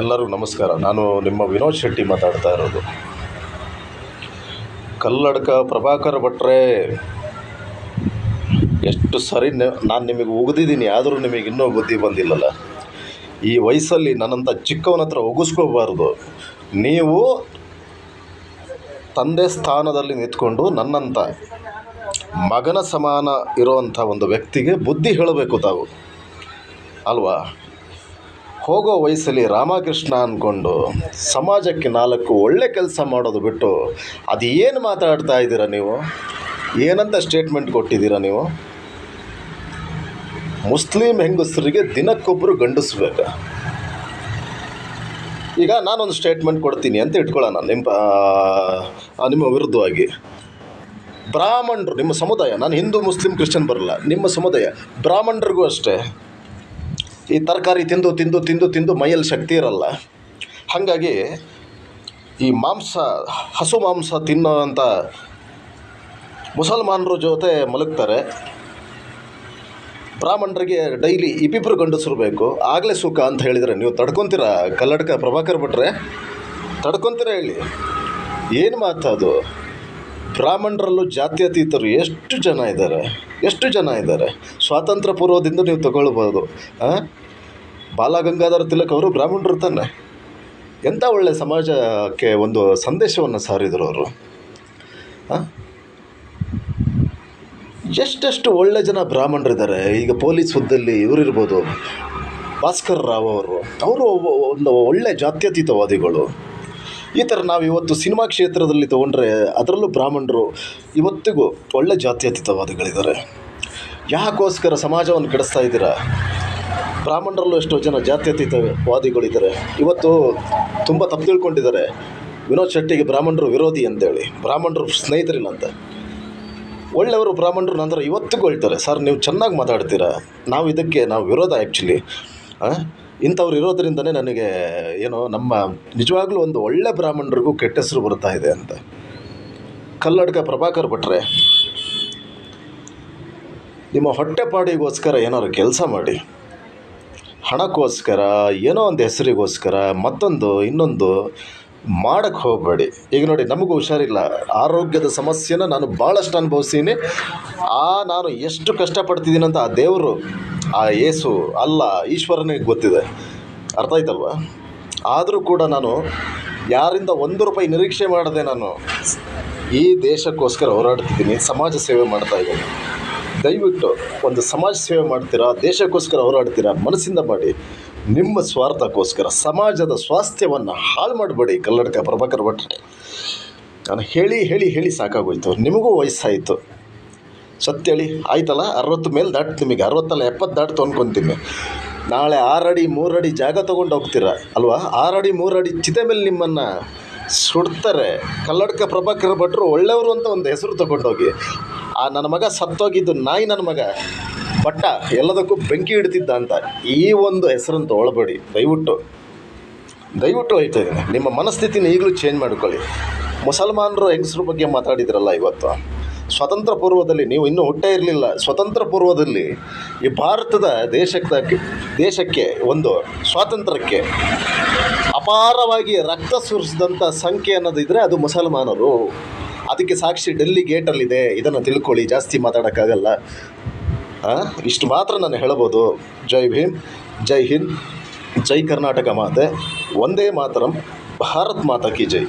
ಎಲ್ಲರಿಗೂ ನಮಸ್ಕಾರ. ನಾನು ನಿಮ್ಮ ವಿನೋದ್ ಶೆಟ್ಟಿ ಮಾತಾಡ್ತಾ ಇರೋದು. ಕಲ್ಲಡ್ಕ ಪ್ರಭಾಕರ್ ಭಟ್ರೆ, ಎಷ್ಟು ಸರಿ ನಾನು ನಿಮಗೆ ಉಗಿದಿದ್ದೀನಿ, ಆದರೂ ನಿಮಗೆ ಇನ್ನೂ ಬುದ್ಧಿ ಬಂದಿಲ್ಲಲ್ಲ. ಈ ವಯಸ್ಸಲ್ಲಿ ನನ್ನಂಥ ಚಿಕ್ಕವನ ಹತ್ರ ಒಗಿಸ್ಕೋಬಾರ್ದು ನೀವು ತಂದೆ ಸ್ಥಾನದಲ್ಲಿ ನಿಂತ್ಕೊಂಡು ನನ್ನಂಥ ಮಗನ ಸಮಾನ ಇರುವಂಥ ಒಂದು ವ್ಯಕ್ತಿಗೆ ಬುದ್ಧಿ ಹೇಳಬೇಕು ತಾವು. ಅಲ್ವಾ? ಹೋಗೋ ವಯಸ್ಸಲ್ಲಿ ರಾಮಕೃಷ್ಣ ಅಂದ್ಕೊಂಡು ಸಮಾಜಕ್ಕೆ ನಾಲ್ಕು ಒಳ್ಳೆ ಕೆಲಸ ಮಾಡೋದು ಬಿಟ್ಟು ಅದು ಮಾತಾಡ್ತಾ ಇದ್ದೀರಾ ನೀವು? ಏನಂತ ಸ್ಟೇಟ್ಮೆಂಟ್ ಕೊಟ್ಟಿದ್ದೀರಾ ನೀವು? ಮುಸ್ಲಿಂ ಹೆಂಗಸರಿಗೆ ದಿನಕ್ಕೊಬ್ಬರು ಗಂಡಸ್ಬೇಕು. ಈಗ ನಾನೊಂದು ಸ್ಟೇಟ್ಮೆಂಟ್ ಕೊಡ್ತೀನಿ ಅಂತ ಇಟ್ಕೊಳ್ಳೋಣ, ನಿಮ್ಮ ನಿಮ್ಮ ವಿರುದ್ಧವಾಗಿ. ಬ್ರಾಹ್ಮಣರು, ನಿಮ್ಮ ಸಮುದಾಯ, ನಾನು ಹಿಂದೂ, ಮುಸ್ಲಿಂ, ಕ್ರಿಶ್ಚಿಯನ್ ಬರಲ್ಲ, ನಿಮ್ಮ ಸಮುದಾಯ, ಬ್ರಾಹ್ಮಣರಿಗೂ ಅಷ್ಟೇ. ಈ ತರಕಾರಿ ತಿಂದು ತಿಂದು ತಿಂದು ತಿಂದು ಮೈಯಲ್ಲಿ ಶಕ್ತಿ ಇರಲ್ಲ. ಹಾಗಾಗಿ ಈ ಮಾಂಸ, ಹಸು ಮಾಂಸ ತಿನ್ನೋವಂಥ ಮುಸಲ್ಮಾನರ ಜೊತೆ ಮಲಗ್ತಾರೆ. ಬ್ರಾಹ್ಮಣರಿಗೆ ಡೈಲಿ ಇಬ್ಬಿಬ್ಬರು ಗಂಡಸರು ಬೇಕು. ಆಗಲೇ ಸುಖ ಅಂತ ಹೇಳಿದರೆ ನೀವು ತಡ್ಕೊತೀರಾ? ಕಲ್ಲಡ್ಕ ಪ್ರಭಾಕರ್ ಭಟ್ರೆ? ತಡ್ಕೊತೀರಾ ಹೇಳಿ? ಏನು ಮಾತದು ಬ್ರಾಹ್ಮಣರಲ್ಲೂ ಜಾತ್ಯತೀತರು ಎಷ್ಟು ಜನ ಇದ್ದಾರೆ? ಎಷ್ಟು ಜನ ಇದ್ದಾರೆ? ಸ್ವಾತಂತ್ರ್ಯ ಪೂರ್ವದಿಂದ ನೀವು ತಗೊಳ್ಬೋದು ಹಾಂ ಬಾಲಗಂಗಾಧರ ತಿಲಕ್ ಅವರು ಬ್ರಾಹ್ಮಣರು ತಾನೆ. ಎಂಥ ಒಳ್ಳೆಯ ಸಮಾಜಕ್ಕೆ ಒಂದು ಸಂದೇಶವನ್ನು ಸಾರಿದರು ಅವರು ಎಷ್ಟೆಷ್ಟು ಒಳ್ಳೆ ಜನ ಬ್ರಾಹ್ಮಣರಿದ್ದಾರೆ. ಈಗ ಪೊಲೀಸ್ ಹುದ್ದಲ್ಲಿ ಇವರಿರ್ಬೋದು ಭಾಸ್ಕರ್ ರಾವ್ ಅವರು. ಅವರು ಒಂದು ಒಳ್ಳೆ ಜಾತ್ಯತೀತವಾದಿಗಳು. ಈ ಥರ ನಾವು ಇವತ್ತು ಸಿನಿಮಾ ಕ್ಷೇತ್ರದಲ್ಲಿ ತೊಗೊಂಡ್ರೆ ಅದರಲ್ಲೂ ಬ್ರಾಹ್ಮಣರು ಇವತ್ತಿಗೂ ಒಳ್ಳೆ ಜಾತ್ಯತೀತವಾದಿಗಳಿದ್ದಾರೆ ಯಾಕೋಸ್ಕರ ಸಮಾಜವನ್ನು ಕೆಡಿಸ್ತಾ ಇದ್ದೀರಾ? ಬ್ರಾಹ್ಮಣರಲ್ಲೂ ಎಷ್ಟೋ ಜನ ಜಾತ್ಯತೀತವಾದಿಗಳಿದ್ದಾರೆ ಇವತ್ತು ತುಂಬ ತಪ್ಪು ತಿಳ್ಕೊಂಡಿದ್ದಾರೆ. ವಿನೋದ್ ಶೆಟ್ಟಿಗೆ ಬ್ರಾಹ್ಮಣರು ವಿರೋಧಿ ಅಂತೇಳಿ. ಬ್ರಾಹ್ಮಣರು ಸ್ನೇಹಿತರಿಲ್ಲ ಅಂತ ಒಳ್ಳೆಯವರು ಬ್ರಾಹ್ಮಣರು ನಂತರ ಇವತ್ತಿಗೂ ಹೇಳ್ತಾರೆ, ಸರ್, ನೀವು ಚೆನ್ನಾಗಿ ಮಾತಾಡ್ತೀರಾ? ನಾವು ಇದಕ್ಕೆ ನಾವು ವಿರೋಧ ಆ್ಯಕ್ಚುಲಿ ಇಂಥವ್ರು ಇರೋದ್ರಿಂದನೇ ನನಗೆ ಏನೋ ನಮ್ಮ ನಿಜವಾಗ್ಲೂ ಒಂದು ಒಳ್ಳೆ ಬ್ರಾಹ್ಮಣರಿಗೂ ಕೆಟ್ಟ ಹೆಸರು ಬರ್ತಾ ಇದೆ ಅಂತ. ಕಲ್ಲಡ್ಕ ಪ್ರಭಾಕರ್ ಭಟ್ರೆ, ನಿಮ್ಮ ಹೊಟ್ಟೆಪಾಡಿಗೋಸ್ಕರ ಏನಾದ್ರು ಕೆಲಸ ಮಾಡಿ. ಹಣಕ್ಕೋಸ್ಕರ, ಏನೋ ಒಂದು ಹೆಸರಿಗೋಸ್ಕರ, ಮತ್ತೊಂದು, ಇನ್ನೊಂದು ಮಾಡಕ್ಕೆ ಹೋಗಬೇಡಿ. ಈಗ ನೋಡಿ, ನಮಗೂ ಹುಷಾರಿಲ್ಲ. ಆರೋಗ್ಯದ ಸಮಸ್ಯೆನ ನಾನು ಭಾಳಷ್ಟು ಅನುಭವಿಸ್ತೀನಿ. ಆ, ನಾನು ಎಷ್ಟು ಕಷ್ಟಪಡ್ತಿದ್ದೀನಿ ಅಂತ ಆ ದೇವರು, ಆ ಏಸು ಅಲ್ಲ, ಈಶ್ವರನಿಗೆ ಗೊತ್ತಿದೆ. ಅರ್ಥ ಆಯ್ತಲ್ವ? ಆದರೂ ಕೂಡ ನಾನು ಯಾರಿಂದ ಒಂದು ರೂಪಾಯಿ ನಿರೀಕ್ಷೆ ಮಾಡದೆ ನಾನು ಈ ದೇಶಕ್ಕೋಸ್ಕರ ಹೋರಾಡ್ತಿದ್ದೀನಿ, ಸಮಾಜ ಸೇವೆ ಮಾಡ್ತಾ ಇದ್ದೀನಿ. ದಯವಿಟ್ಟು ಒಂದು ಸಮಾಜ ಸೇವೆ ಮಾಡ್ತೀರಾ, ದೇಶಕ್ಕೋಸ್ಕರ ಹೋರಾಡ್ತೀರಾ, ಮನಸ್ಸಿಂದ ಮಾಡಿ. ನಿಮ್ಮ ಸ್ವಾರ್ಥಕ್ಕೋಸ್ಕರ ಸಮಾಜದ ಸ್ವಾಸ್ಥ್ಯವನ್ನು ಹಾಳು ಮಾಡಬೇಡಿ ಕಲ್ಲಡ್ಕ ಪ್ರಭಾಕರ್ ಭಟ್ರೆ ನಾನು ಹೇಳಿ ಹೇಳಿ ಹೇಳಿ ಸಾಕಾಗೋಯ್ತು. ನಿಮಗೂ ವಯಸ್ಸಾಯಿತು. ಹೇಳಿ, ಆಯ್ತಲ್ಲ? ಅರವತ್ತು ಮೇಲೆ ದಾಟ್ ನಿಮಗೆ, ಅರವತ್ತಲ್ಲ, ಎಪ್ಪತ್ತು ದಾಟ್ತು ಅಂದ್ಕೊತೀನಿ ನಾಳೆ ಆರಡಿ, ಮೂರಡಿ ಜಾಗ ತೊಗೊಂಡು ಹೋಗ್ತೀರಾ? ಅಲ್ವಾ? ಆರಡಿ, ಮೂರಡಿ ಚಿತೆ ಮೇಲೆ ನಿಮ್ಮನ್ನು ಸುಡ್ತಾರೆ. ಕಲ್ಲಡ್ಕ ಪ್ರಭಾಕರ್ ಭಟ್ರು ಒಳ್ಳೆಯವರು ಅಂತ ಒಂದು ಹೆಸರು ತೊಗೊಂಡೋಗಿ. ಆ, ನನ್ನ ಮಗ ಸತ್ತೋಗಿದ್ದು ನಾಯಿ ನನ್ನ ಮಗ. ಬಟ್ಟ ಎಲ್ಲದಕ್ಕೂ ಬೆಂಕಿ ಇಡ್ತಿದ್ದ ಅಂತ ಈ ಒಂದು ಹೆಸರನ್ನು ತೊಗೊಳ್ಬೇಡಿ ದಯವಿಟ್ಟು ದಯವಿಟ್ಟು ಹೇಳ್ತಾ ಇದ್ದೀನಿ. ನಿಮ್ಮ ಮನಸ್ಥಿತಿನ ಈಗಲೂ ಚೇಂಜ್ ಮಾಡ್ಕೊಳ್ಳಿ. ಮುಸಲ್ಮಾನರು ಹೆಂಗಸ್ರ ಬಗ್ಗೆ ಮಾತಾಡಿದ್ರಲ್ಲ ಇವತ್ತು. ಸ್ವತಂತ್ರ ಪೂರ್ವದಲ್ಲಿ ನೀವು ಇನ್ನೂ ಹುಟ್ಟೇ ಇರಲಿಲ್ಲ. ಸ್ವತಂತ್ರ ಪೂರ್ವದಲ್ಲಿ ಈ ಭಾರತದ ದೇಶಕ್ಕೆ ದೇಶಕ್ಕೆ, ಒಂದು ಸ್ವಾತಂತ್ರ್ಯಕ್ಕೆ ಅಪಾರವಾಗಿ ರಕ್ತ ಸುರಿಸಿದಂಥ ಸಂಖ್ಯೆ ಅನ್ನೋದಿದ್ರೆ ಅದು ಮುಸಲ್ಮಾನರು. ಅದಕ್ಕೆ ಸಾಕ್ಷಿ ಡೆಲ್ಲಿ ಗೇಟಲ್ಲಿದೆ. ಇದನ್ನು ತಿಳ್ಕೊಳ್ಳಿ. ಜಾಸ್ತಿ ಮಾತಾಡೋಕ್ಕಾಗಲ್ಲ. ಇಷ್ಟು ಮಾತ್ರ ನಾನು ಹೇಳಬಹುದು. ಜೈ ಭೀಮ್, ಜೈ ಹಿಂದ್, ಜೈ ಕರ್ನಾಟಕ ಮಾತೆ. ಒಂದೇ ಮಾತರಂ, ಭಾರತ್ ಮಾತಾ ಕಿ ಜೈ.